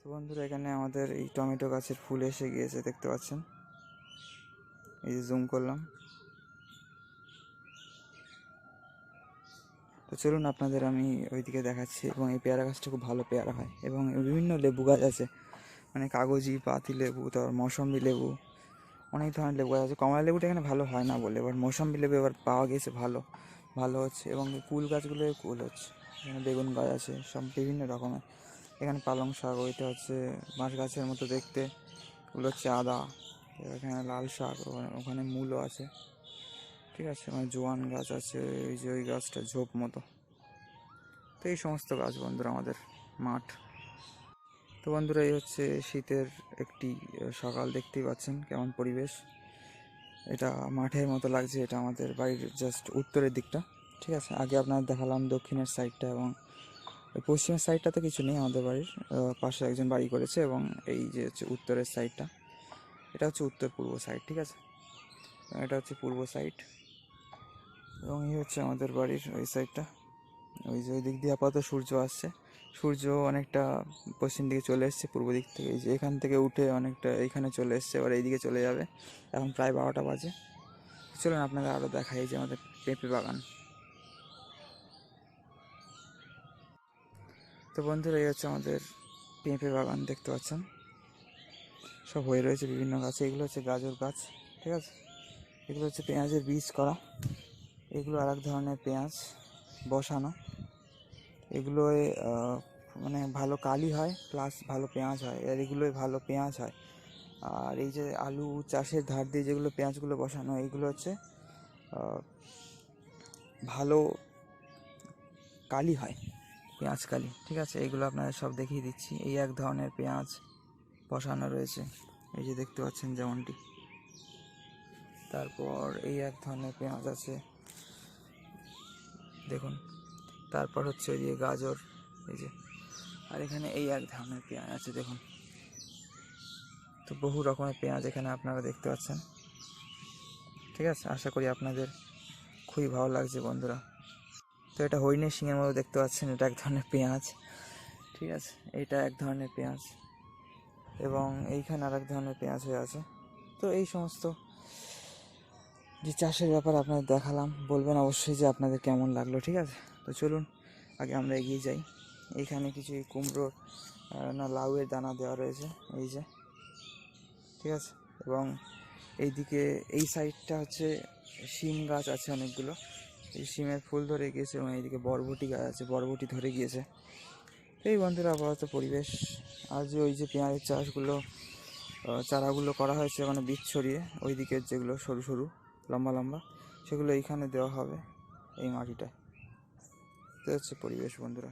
তো বন্ধুরা, এখানে আমাদের এই টমেটো গাছের ফুল এসে গিয়েছে, দেখতে পাচ্ছেন? এই যে জুম করলাম। তো চলুন, আপনাদের আমি ওইদিকে দেখাচ্ছি, এবং এই পেয়ারা গাছটা খুব ভালো পেয়ারা হয়, এবং বিভিন্ন লেবু গাছ আছে। মানে কাগজি, পাতি লেবু, তারপর মৌসম্বি লেবু, অনেক ধরনের লেবু গাছ আছে। কমলা লেবুটা এখানে ভালো হয় না বলে এবার মৌসম্বি লেবু এবার পাওয়া গেছে ভালো ভালো হচ্ছে, এবং কুল গাছগুলো কুল হচ্ছে। এখানে বেগুন গাছ আছে, সব বিভিন্ন রকমের। এখানে পালং শাক, ওইটা হচ্ছে বাঁশ গাছের মতো দেখতে। ওগুলো হচ্ছে আদা, এখানে লাল শাক, ওখানে- মূলও আছে। ঠিক আছে মানে জোয়ান গাছ আছে, এই যে ওই গাছটা, ঝোপ মতো। তো এই সমস্ত গাছ বন্ধুরা, আমাদের মাঠ। তো বন্ধুরা, এই হচ্ছে শীতের একটি সকাল দেখতেই পাচ্ছেন কেমন পরিবেশ। এটা মাঠের মতো লাগছে, এটা আমাদের বাড়ির জাস্ট উত্তরের দিকটা। ঠিক আছে, আগে আপনার দেখালাম দক্ষিণের সাইডটা এবং পশ্চিমের সাইডটাতে কিছু নেই আমাদের বাড়ির পাশে একজন বাড়ি করেছে এবং এই যে হচ্ছে উত্তরের সাইডটা এটা হচ্ছে উত্তর পূর্ব সাইড ঠিক আছে? এটা হচ্ছে পূর্ব সাইড এবং এই হচ্ছে আমাদের বাড়ির ওই সাইডটা ওই যে ওই দিক দিয়ে আপাতত সূর্য আসছে। সূর্য অনেকটা পশ্চিম দিকে চলে এসছে, পূর্ব দিক থেকে। যে এখান থেকে উঠে অনেকটা এইখানে চলে এসছে, এবার এইদিকে চলে যাবে। এখন প্রায় বারোটা বাজে। চলুন আপনাদের আরও দেখাই যে আমাদের পেঁপে বাগান। তো বন্ধুরা, এই হচ্ছে আমাদের পেঁপে বাগান, দেখতে পাচ্ছেন? সব হয়ে রয়েছে বিভিন্ন গাছে। এগুলো হচ্ছে গাজর গাছ, ঠিক আছে? এগুলো হচ্ছে পেঁয়াজের বীজ করা। এগুলো আর এক ধরনের পেঁয়াজ, বসানো। এগুলোয় মানে ভালো কালি হয় প্লাস ভালো পেঁয়াজ হয়। আর এগুলোই ভালো পেঁয়াজ হয়। আর এই যে আলু চাষের ধার দিয়ে যেগুলো পেঁয়াজগুলো বসানো এইগুলো হচ্ছে ভালো কালি হয়। পেঁয়াজ কালি ঠিক আছে? এইগুলো আপনাদের সব দেখিয়ে দিচ্ছি। এই এক ধরনের পেঁয়াজ বসানো রয়েছে। এই যে দেখতে পাচ্ছেন যেমনটি। তারপর এই এক ধরনের পেঁয়াজ আছে। দেখুন। তারপর হচ্ছে ওই যে গাজর, এই যে। আর এখানে এই এক ধরনের পেঁয়াজ আছে, দেখুন। তো বহু রকমের পেঁয়াজ এখানে আপনারা দেখতে পাচ্ছেন। ঠিক আছে? আশা করি আপনাদের খুবই ভালো লাগছে, বন্ধুরা। তো এটা হরিণের শিঙের মতো দেখতে পাচ্ছেন, এটা এক ধরনের পেঁয়াজ। ঠিক আছে? এটা এক ধরনের পেঁয়াজ। এবং এইখানে আর এক ধরনের পেঁয়াজ হয়ে আছে। তো এই সমস্ত যে চাষের ব্যাপার আপনাদের দেখালাম, বলবেন অবশ্যই যে আপনাদের কেমন লাগল, ঠিক আছে? তো চলুন, আগে আমরা এগিয়ে যাই। এইখানে কিছু কুমড়োর না, লাউয়ের দানা দেওয়া রয়েছে, এই যে। ঠিক আছে? এবং এইদিকে, এই সাইডটা হচ্ছে শিম গাছ আছে অনেকগুলো। এই সিমের ফুল ধরে গিয়েছে এবং এইদিকে বরবটি গাছ আছে, বরবটি ধরে গিয়েছে। এই বন্ধুরা আপাতত পরিবেশ। আর যে ওই যে পেঁয়াজের চাষগুলো চারাগুলো করা হয়েছে ওখানে বীজ ছড়িয়ে ওই দিকের যেগুলো সরু সরু, লম্বা লম্বা, সেগুলো এইখানে দেওয়া হবে এই মাটিটায়। হচ্ছে পরিবেশ বন্ধুরা।